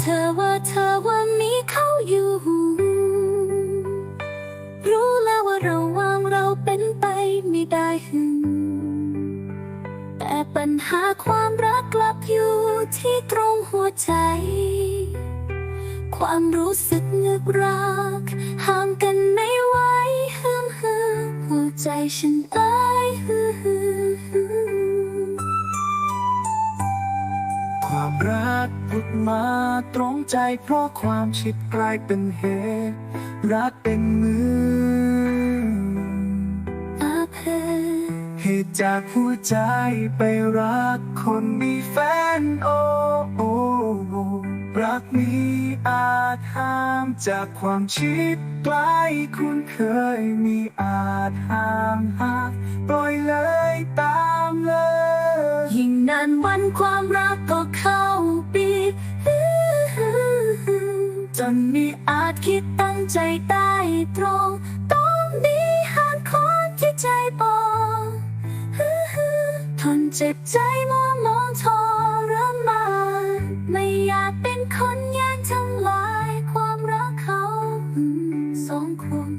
เธอว่าเธอว่ามีเขาอยู่ รู้แล้วว่าเราวางเราเป็นไปไม่ได้แต่ปัญหาความรักกลับอยู่ที่ตรงหัวใจ ความรู้สึกนึกรักห่างกันไม่ไหวฮึ่มหึ่มหัวใจฉันตายฮึ่ ความรักพุดมาตรงใจเพราะความชิดกลายเป็นเหตุรักเป็นมืออาเพเหตุจากหัวใจไปรักคนมีแฟนโอ้โอ้รักนี้อาจห้ามจากความชิดใกล้คุณเคยมีอาจห้ามหักปล่อยเลย นานวันความรักก็เข้าปีจนมีอาจคิดตั้งใจใต้ตรง ตองนี้หากคนที่ใจบอกทนเจ็บใจมัวมองทรมานไม่อยากเป็นคนแย่งทำลายความรักเขาสองคน